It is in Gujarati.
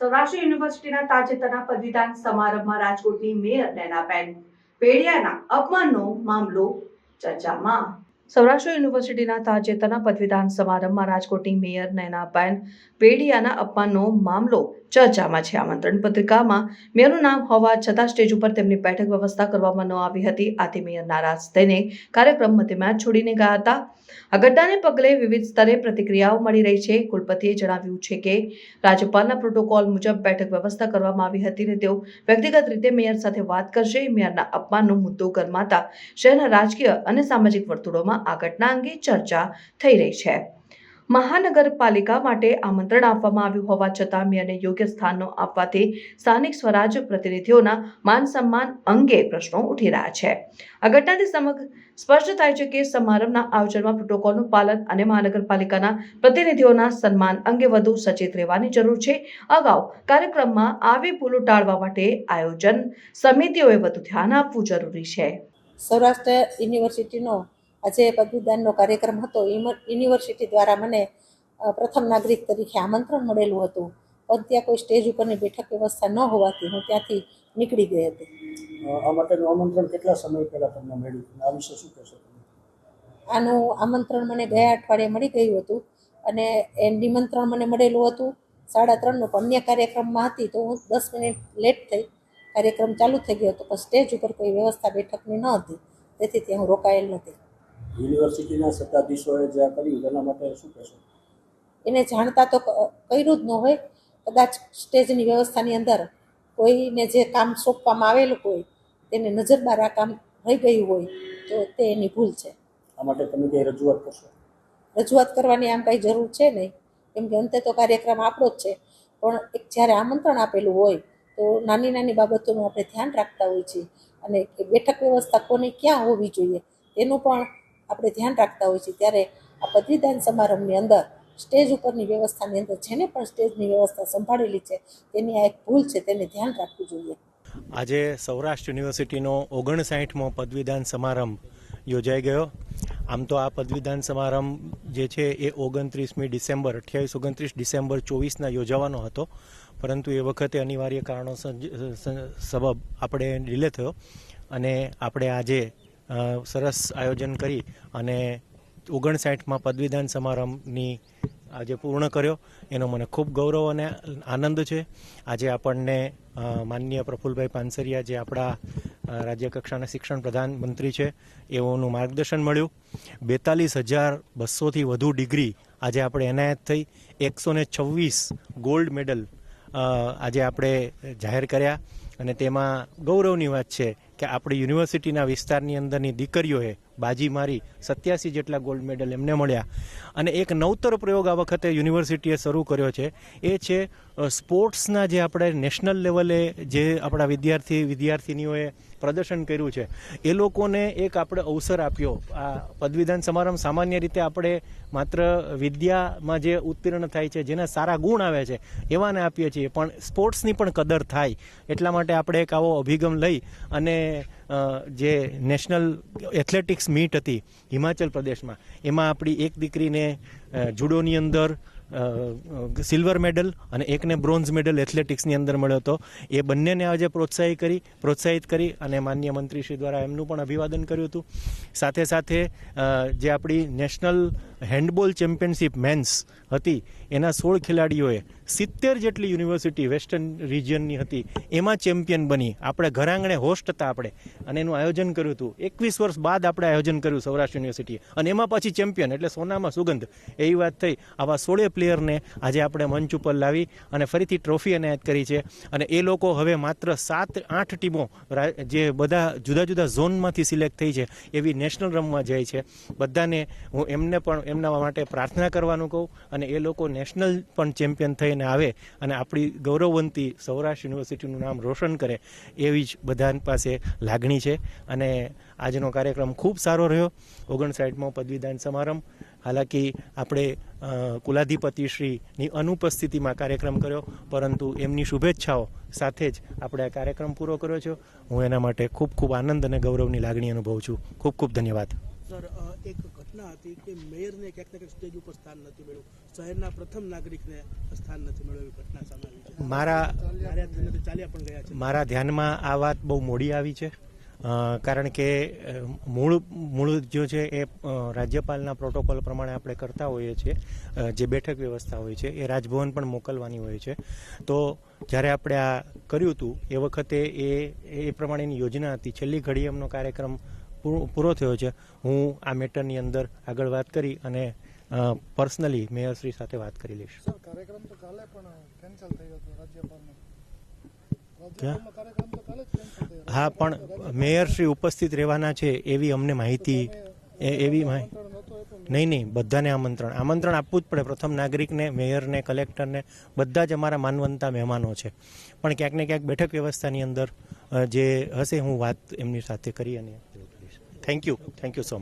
સૌરાષ્ટ્ર યુનિવર્સિટીના તાજેતરના પદવીદાન સમારંભમાં રાજકોટની મેયર નૈનાબેન પેડિયાના અપમાનનો મામલો ચર્ચામાં. સૌરાષ્ટ્ર યુનિવર્સિટીના તાજેતરના પદવીદાન સમારંભમાં રાજકોટની મેયર નયનાબેન પેડિયાના અપમાનનો મામલો ચર્ચામાં છે. આમંત્રણ પત્રિકામાં મેયરનું નામ હોવા છતાં સ્ટેજ ઉપર તેમની બેઠક વ્યવસ્થા કરવામાં ન આવી હતી. આથી મેયર નારાજ થઈને કાર્યક્રમ મધ્યમાં છોડીને ગયા હતા. આ ઘટનાને પગલે વિવિધ સ્તરે પ્રતિક્રિયાઓ મળી રહી છે. કુલપતિએ જણાવ્યું છે કે રાજ્યપાલના પ્રોટોકોલ મુજબ બેઠક વ્યવસ્થા કરવામાં આવી હતી અને તેઓ વ્યક્તિગત રીતે મેયર સાથે વાત કરશે. મેયરના અપમાનનો મુદ્દો ગરમાતા શહેરના રાજકીય અને સામાજિક વર્તુળોમાં આ ઘટના અંગે ચર્ચા થઈ રહી છે. મહાનગરપાલિકા માટે આમંત્રણ આપવામાં આવ્યું હોવા છતાં મેયરને યોગ્ય સ્થાનો આપવાથી સ્થાનિક સ્વરાજ પ્રતિનિધિઓના માન સન્માન અંગે પ્રશ્નો ઉઠી રહ્યા છે. આ ઘટનાથી સમગ્ર સ્પષ્ટ થાય છે કે સમારંભના આયોજનમાં પ્રોટોકોલનું પાલન અને મહાનગરપાલિકાના પ્રતિનિધિઓના સન્માન અંગે વધુ સચેત રહેવાની જરૂર છે. અગાઉ કાર્યક્રમમાં આવી ભૂલો ટાળવા માટે આયોજન સમિતિઓએ વધુ ધ્યાન આપવું જરૂરી છે. સૌરાષ્ટ્ર યુનિવર્સિટીનો આજે પદવીદાનનો કાર્યક્રમ હતો. યુનિવર્સિટી દ્વારા મને પ્રથમ નાગરિક તરીકે આમંત્રણ મળેલું હતું. પણ ત્યાં કોઈ સ્ટેજ ઉપરની બેઠક વ્યવસ્થા ન હોવાથી હું ત્યાંથી નીકળી ગઈ હતી. આ માટેનું આમંત્રણ કેટલા સમય પહેલાં તમને મળ્યું? આ વિશે શું કહેશો આનું આમંત્રણ મને ગયા અઠવાડિયે મળી ગયું હતું અને એ નિમંત્રણ મને મળેલું હતું. સાડા ત્રણનું પણ અન્ય કાર્યક્રમમાં હતી તો હું દસ મિનિટ લેટ થઈ. કાર્યક્રમ ચાલુ થઈ ગયો હતો પણ સ્ટેજ ઉપર કોઈ વ્યવસ્થા બેઠકની ન હતી. તેથી ત્યાં હું રોકાયેલ નથી. યુનિવર્સિટીના સત્તાધીશોએ જે કર્યું તેના માટે શું કહેશો? એને જાણતા તો કર્યું જ ન હોય. કદાચ સ્ટેજની વ્યવસ્થાની અંદર કોઈને જે કામ સોંપવામાં આવેલું હોય તેને નજરબાર આ કામ રહી ગયું હોય તો તે એની ભૂલ છે. આ માટે તમે કંઈ રજૂઆત કરશો? રજૂઆત કરવાની આમ કાંઈ જરૂર છે નહીં. કેમ કે અંતે તો કાર્યક્રમ આપણો જ છે. પણ એક જ્યારે આમંત્રણ આપેલું હોય તો નાની નાની બાબતોનું આપણે ધ્યાન રાખતા હોઈએ છીએ. અને બેઠક વ્યવસ્થા કોને ક્યાં હોવી જોઈએ તેનું પણ આપણે ધ્યાન રાખતા હોઈએ છીએ ત્યારે આ પદવીદાન સમારંભની અંદર સ્ટેજ ઉપરની વ્યવસ્થાની અંદર જેને પણ સ્ટેજની વ્યવસ્થા સંભાળેલી છે, તેની આ એક ભૂલ છે, તેને ધ્યાન રાખવું જોઈએ. આજે સૌરાષ્ટ્ર યુનિવર્સિટીનો ઓગણસાઠમો પદવીદાન સમારંભ યોજાઈ ગયો. આમ તો આ પદવીદાન સમારંભ જે છે, એ ઓગણત્રીસમી ડિસેમ્બર, અઠ્યાવીસ ઓગણત્રીસ ડિસેમ્બર ચોવીસના યોજાવાનો હતો. પરંતુ એ વખતે અનિવાર્ય કારણો સબબ આપણે ડિલે થયો અને આપણે આજે સરસ આયોજન કરી અને ઓગણસાઠમાં પદવીદાન સમારંભની આજે પૂર્ણ કર્યો. એનો મને ખૂબ ગૌરવ અને આનંદ છે. આજે આપણને માનનીય પ્રફુલભાઈ પાનસરિયા, જે આપણા રાજ્યકક્ષાના રાજ્ય કક્ષાના શિક્ષણ પ્રધાન મંત્રી છે, એઓનું માર્ગદર્શન મળ્યું. બેતાલીસ હજાર બસોથી વધુ ડિગ્રી આજે આપણે એનાયત થઈ. એકસો ને છવ્વીસ ગોલ્ડ મેડલ આજે આપણે જાહેર કર્યા. અને તેમાં ગૌરવની વાત છે કે આપણી યુનિવર્સિટીના વિસ્તારની અંદરની દીકરીઓએ બાજી મારી સત્યાસી જેટલા ગોલ્ડ મેડલ એમને મળ્યા. અને એક નવતર પ્રયોગ આ વખતે યુનિવર્સિટીએ શરૂ કર્યો છે. એ છે સ્પોર્ટ્સના જે આપણે નેશનલ લેવલે જે આપણા વિદ્યાર્થી, વિદ્યાર્થિનીઓએ પ્રદર્શન કર્યું છે, એ લોકોને એક આપણે અવસર આપ્યો. આ પદવીદાન સમારંભ સામાન્ય રીતે આપણે માત્ર વિદ્યામાં જે ઉત્તીર્ણ થાય છે, જેના સારા ગુણ આવે છે, એવાને આપીએ છીએ. પણ સ્પોર્ટ્સની પણ કદર થાય. એટલા માટે આપણે એક આવો અભિગમ લઈ અને જે નેશનલ એથ્લેટિક્સ મીટ હતી હિમાચલ પ્રદેશમાં એમાં આપણી એક દીકરીને જુડોની અંદર સિલ્વર મેડલ અને એકને બ્રોન્ઝ મેડલ એથ્લેટિક્સની અંદર મળ્યો હતો. એ બંનેને આજે પ્રોત્સાહિત કરી પ્રોત્સાહિત કરી અને માન્ય મંત્રીશ્રી દ્વારા એમનું પણ અભિવાદન કર્યું હતું. સાથે સાથે જે આપણી નેશનલ હેન્ડબોલ ચેમ્પિયનશિપ મેન્સ હતી, એના સોળ ખેલાડીઓએ સિત્તેર જેટલી યુનિવર્સિટી વેસ્ટર્ન રિજિયનની હતી. એમાં ચેમ્પિયન બની. આપણે ઘરાંગણે હોસ્ટ હતા આપણે. અને એનું આયોજન કર્યું હતું. એકવીસ વર્ષ બાદ આપણે આયોજન કર્યું સૌરાષ્ટ્ર યુનિવર્સિટીએ અને એમાં પછી ચેમ્પિયન એટલે સોનામાં સુગંધ. એવી વાત થઈ. આવા સોળે પ્લેયરને આજે આપણે મંચ ઉપર લાવી અને ફરીથી ટ્રોફી એનાયત કરી છે. અને એ લોકો હવે માત્ર સાત, આઠ ટીમો જે બધા જુદા જુદા ઝોનમાંથી સિલેક્ટ થઈ છે, એવી નેશનલ રમવા જાય છે. બધાને હું એમને પણ, એમના માટે પ્રાર્થના કરવાનું કહું અને એ લોકો નેશનલ પણ ચેમ્પિયન થઈને આવે અને આપણી ગૌરવવંતી સૌરાષ્ટ્ર યુનિવર્સિટીનું નામ રોશન કરે એવી જ બધા પાસે લાગણી છે. અને આજનો કાર્યક્રમ ખૂબ સારો રહ્યો. ઓગણસાઠમો પદવીદાન સમારંભ. હાલાકી આપણે કુલાધિપતિ કુલાધિપતિશ્રીની અનુપસ્થિતિમાં કાર્યક્રમ કર્યો પરંતુ એમની શુભેચ્છાઓ સાથે જ આપણે આ કાર્યક્રમ પૂરો કર્યો છે. હું એના માટે ખૂબ ખૂબ આનંદ અને ગૌરવની લાગણી અનુભવું છું. ખૂબ ખૂબ ધન્યવાદ. સર એક ઘટના હતી કે મેયરને ક્યાંક ને ક્યાંક સ્ટેજ ઉપર સ્થાન નથી મળ્યું. શહેરના પ્રથમ નાગરિકને સ્થાન નથી મળ્યું એવી ઘટના સામે આવી છે. મારા ચાલ્યા પણ ગયા છે. મારા ધ્યાનમાં આ વાત બહુ મોડી આવી છે. કારણ કે મૂળ મૂળ જો છે એ રાજ્યપાલના પ્રોટોકોલ પ્રમાણે આપણે કરતા હોઈએ છીએ જે બેઠક વ્યવસ્થા હોય છે એ રાજભવન પણ મોકલવાની હોય છે. તો જ્યારે આપણે આ કર્યું હતું એ વખતે એ એ પ્રમાણેની યોજના હતી. છેલ્લી ઘડી એમનો કાર્યક્રમ પૂરો થયો છે. હું આ મેટરની અંદર આગળ વાત કરી અને પર્સનલી મેયરશ્રી સાથે વાત કરી લઈશ. કાર્યક્રમ તો કાલે પણ કેન્સલ થયો હતો રાજ્યપાલનો. હા, પણ મેયર શ્રી ઉપસ્થિત રહેવાના છે એવી અમને માહિતી એવી નહીં નહીં, બધાને આમંત્રણ. આમંત્રણ આપવું જ પડે. પ્રથમ નાગરિકને, મેયરને, કલેક્ટરને, બધા જ અમારા માનવંતા મહેમાનો છે. પણ ક્યાંક ને ક્યાંક બેઠક વ્યવસ્થાની અંદર જે હશે, હું વાત એમની સાથે કરી અને thank you thank you so much